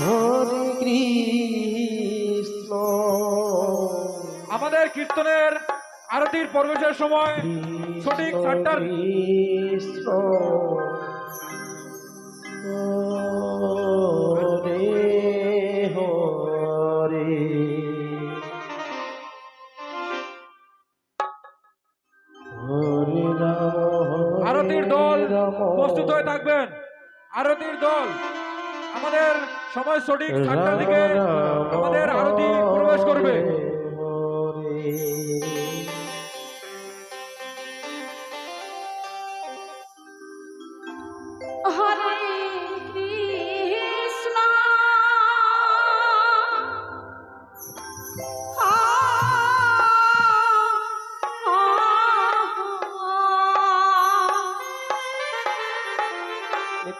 হরে কৃষ্ণ। আমাদের কীর্তনের আরতির প্রবেশের সময় সঠিক সাতটার আরতির দল প্রস্তুত হয়ে থাকবেন। আরতির দল আমাদের সময় সঠিক সাতটার দিকে আমাদের আরতি প্রবেশ করবে।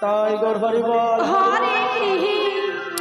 তাই গড় হরি বল হরে